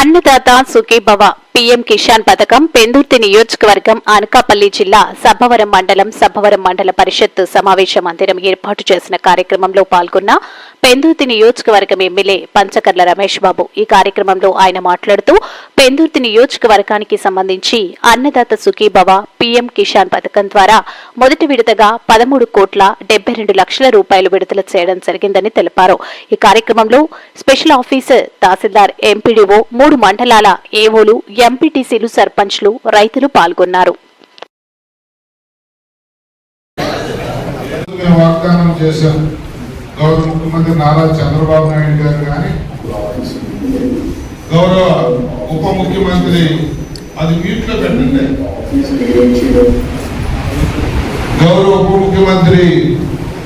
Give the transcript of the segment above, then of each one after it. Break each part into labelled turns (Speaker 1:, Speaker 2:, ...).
Speaker 1: Annadata Sukhibhava. PM Kisan పథకం పెందుర్తి నియోజకవర్గం అనకాపల్లి జిల్లా సబ్బవరం మండలం సబ్బవరం మండల పరిషత్ సమావేశ మందిరం ఏర్పాటు చేసిన కార్యక్రమంలో పాల్గొన్న పెందుర్తి నియోజకవర్గం ఎమ్మెల్యే పంచకర్ల రమేష్ బాబు. ఈ కార్యక్రమంలో ఆయన మాట్లాడుతూ పెందుర్తి నియోజకవర్గానికి సంబంధించి అన్నదాత సుఖీభవ పీఎం కిసాన్ పథకం ద్వారా మొదటి విడతగా పదమూడు కోట్ల డెబ్బై రెండు లక్షల రూపాయలు విడుదల చేయడం జరిగిందని తెలిపారు. ఈ కార్యక్రమంలో స్పెషల్ ఆఫీసర్ తహసీల్దార్ ఎంపీడీఓ మూడు మండలాల ఏవోలు ఎంపీటీసీలు సర్పంచ్లు రైతులు పాల్గొన్నారు.
Speaker 2: వాగ్దానం గౌరవ ముఖ్యమంత్రి నారా చంద్రబాబు నాయుడు గారు కానీ గౌరవ ఉప ముఖ్యమంత్రి అది పెట్టండి. గౌరవ ఉప ముఖ్యమంత్రి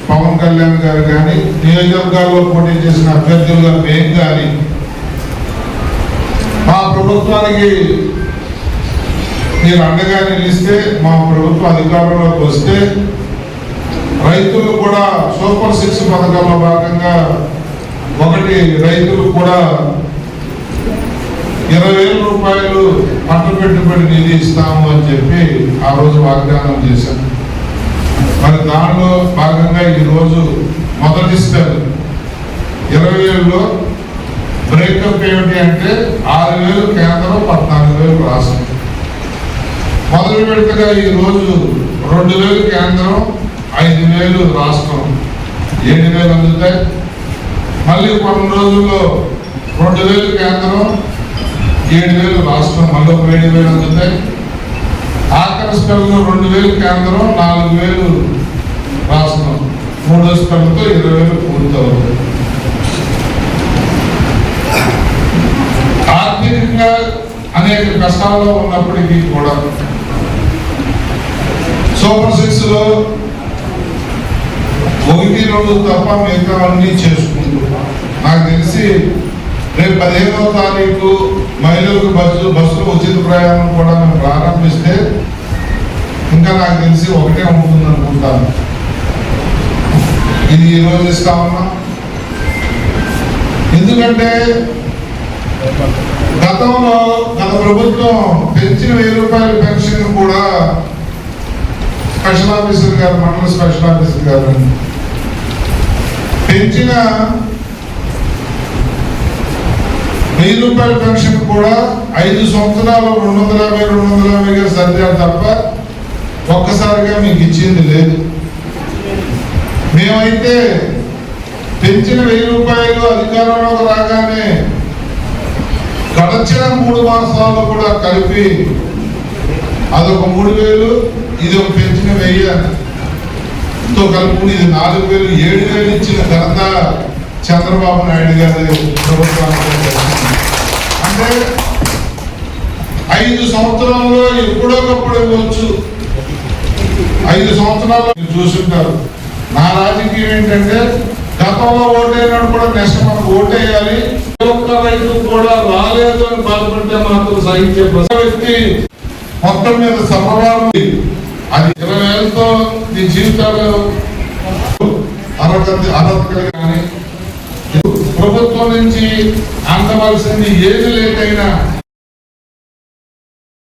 Speaker 2: పవన్ కళ్యాణ్ గారు కానీ నియోజకవర్గాల్లో పోటీ చేసిన అభ్యర్థులుగా మేము కానీ మా ప్రభుత్వానికి మీరు అండగా నిలిస్తే మా ప్రభుత్వ అధికారంలోకి వస్తే రైతులు కూడా సూపర్ సిక్స్ పథకంలో భాగంగా ఒకటి రైతులు కూడా ఇరవై వేల రూపాయలు పంట పెట్టుబడి నిధి ఇస్తాము అని చెప్పి ఆ రోజు వాగ్దానం చేశాం. మరి దానిలో భాగంగా ఈరోజు మొదటి స్టెప్ ఇరవై వేలలో బ్రేకప్ ఏమిటి అంటే ఆరు వేలు కేంద్రం పద్నాలుగు వేలు రాష్ట్రం. మొదటి విడతగా ఈ రోజు రెండు వేలు కేంద్రం ఐదు వేలు రాష్ట్రం. ఏడు వేలు అందుతాయి. మళ్ళీ కొన్ని రోజుల్లో రెండు వేలు కేంద్రం ఏడు వేలు రాష్ట్రం. మళ్ళీ ఒక ఏడు వేలు అందుతాయి. ఆఖరి స్పెల్లో రెండు వేలు కేంద్రం నాలుగు వేలు రాష్ట్రం. మూడో స్పెల్తో ఇరవై వేలు పూర్తవుతుంది అనేక కష్టాల్లో ఉన్నప్పటికీ కూడా. సూపర్ సిక్స్లో ఒకటి రెండు తప్ప మిగతా అన్ని చేసుకుంటూ నాకు తెలిసి రేపు పదిహేనవ తారీఖు మహిళలకు బస్సు బస్సులో ఉచిత ప్రయాణం కూడా మేము ప్రారంభిస్తే ఇంకా నాకు తెలిసి ఒకటే ఉంటుంది అనుకుంటాను ఇది ఈ రోజు ఇస్తా ఉన్నాం. ఎందుకంటే గతంలో గత ప్రభుత్వం పెంచిన వెయ్యి రూపాయల పెన్షన్ కూడా స్పెషల్ ఆఫీసర్ గారు మండల స్పెషల్ ఆఫీసర్ గారు. పెంచిన వెయ్యి రూపాయల పెన్షన్ కూడా ఐదు సంవత్సరాలు రెండు వందల యాభై రెండు వందల యాభైగా సర్దారు తప్ప ఒక్కసారిగా మీకు ఇచ్చింది లేదు. మేమైతే పెంచిన వెయ్యి రూపాయలు అధికారంలోకి రాగానే మూడు మాసాల్లో కూడా కలిపి అదొక మూడు వేలు ఇది ఒక పెంచిన వెయ్యితో కలుపుకుని ఇది నాలుగు వేలు ఏడు వేలు ఇచ్చిన ఘనత చంద్రబాబు నాయుడు గారి ప్రభుత్వానికి అంటే ఐదు సంవత్సరాల్లో ఎప్పుడోకప్పుడు ఇవ్వచ్చు. ఐదు సంవత్సరాల్లో చూసుంటారు. నా రాజకీయం ఏంటంటే గతంలో ఓటైనాడు కూడా నెక్స్ట్ మనం ఓటేయాలి. ఏ కూడా రాలేదు అని బాధపడితే మాత్రం సహించే వ్యక్తి మొత్తం మీద సమవారం అది ఇరవై వేలతో నీ జీవితాలు అర్హత అర్హత కానీ. ప్రభుత్వం నుంచి అందవలసింది ఏది లేకైనా